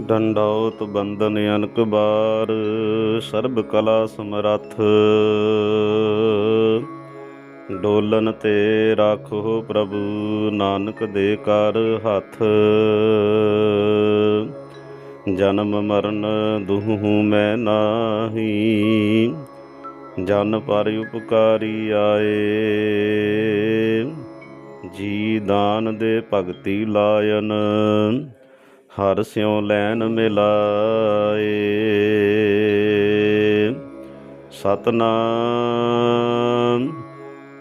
ਡੰਡੌਤ ਬੰਦਨ ਅਨਕ ਬਾਰ, ਸਰਬ ਕਲਾ ਸਮਰੱਥ। ਡੋਲਨ ਤੇ ਰਾਖੋ ਪ੍ਰਭੂ, ਨਾਨਕ ਦੇ ਕਰ ਹੱਥ। ਜਨਮ ਮਰਨ ਦੁਹੂ ਮੈਂ ਨਾਹੀ, ਜਨ ਪਰ ਉਪਕਾਰੀ ਆਏ। ਜੀ ਦਾਨ ਦੇ ਭਗਤੀ ਲਾਇਨ ਹਰ ਸਿਉ ਲੈਨ ਮਿਲਾਏ। ਸਤਨਾਮ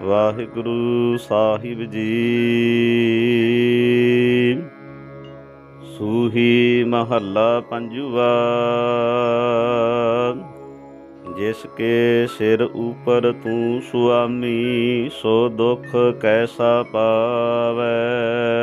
ਵਾਹਿਗੁਰੂ ਸਾਹਿਬ ਜੀ। ਸੂਹੀ ਮਹੱਲਾ ਪੰਜਵਾ, ਜਿਸ ਕੇ ਸਿਰ ਉਪਰ ਤੂੰ ਸੁਆਮੀ, ਸੋ ਦੁਖ ਕੈਸਾ ਪਾਵੈ।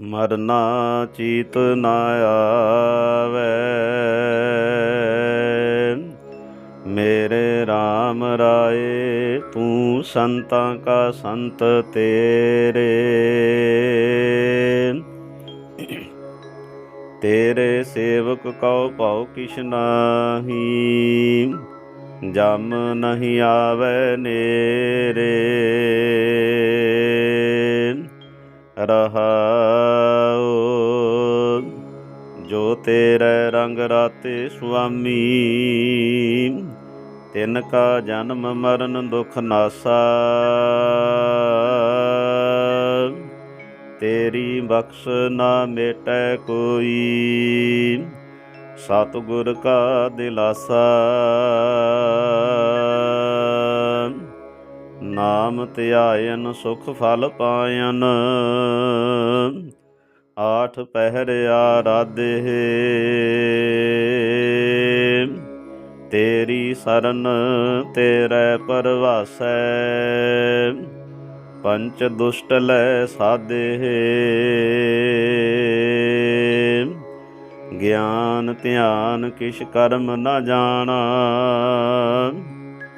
ਮਰਨਾ ਚੀਤ ਨਾ ਆਵੈ। ਮੇਰੇ RAM ਰਾਏ, ਤੂੰ ਸੰਤਾਂ ਕਾ ਸੰਤ ਤੇਰੇ। ਤੇਰੇ ਸੇਵਕ ਕਉ ਭਉ ਕਿਛ ਨਾਹੀ, ਜਮ ਨਹੀਂ ਆਵੈ ਨੇਰੇ। ਰਹਾਉ। ਜੋ ਤੇਰੇ ਰੰਗ ਰਾਤੇ ਸੁਆਮੀ, ਤਿਨ ਕਾ ਜਨਮ ਮਰਨ ਦੁਖ ਨਾਸਾ। ਤੇਰੀ ਬਖਸ਼ ਨਾ ਮੇਟੈ ਕੋਈ, ਸਤਿਗੁਰ ਕਾ ਦਿਲਾਸਾ। ਨਾਮ ਧਿਆਇਨ ਸੁਖ ਫਲ ਪਾਇਨ। ਆਠ ਪਹਿਰ ਆਰਾਧੇ। ਤੇਰੀ ਸਰਨ ਤੇਰੇ ਪਰਵਾਸੈ। ਪੰਚ ਦੁਸ਼ਟ ਲੈ ਸਾਦੇ ਗਿਆਨ ਧਿਆਨ ਕਿਛ ਕਰਮ ਨਾ ਜਾਣਾ।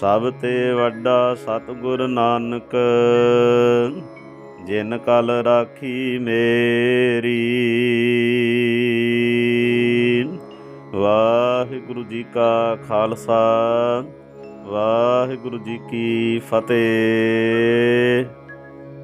ਸਭ ਤੇ ਵੱਡਾ ਸਤਿਗੁਰ ਨਾਨਕ, ਜਿਨ ਕਲ ਰਾਖੀ ਮੇਰੀ। ਵਾਹਿਗੁਰੂ ਜੀ ਕਾ ਖਾਲਸਾ, ਵਾਹਿਗੁਰੂ ਜੀ ਕੀ ਫਤਿਹ।